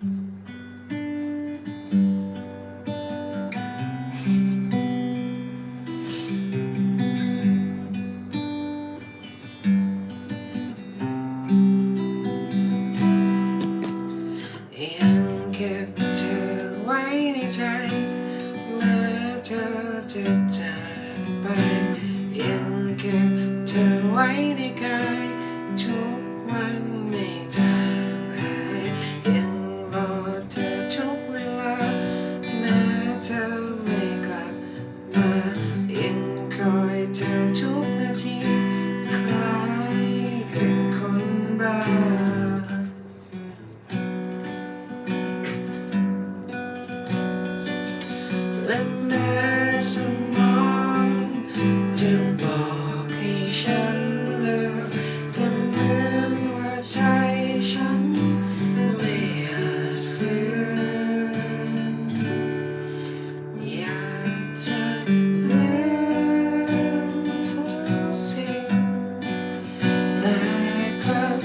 ยังเก็บเธอไว้ในใจเมื่อเธอจะจากไป ยังเก็บเธอไว้ในกาย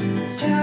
It's just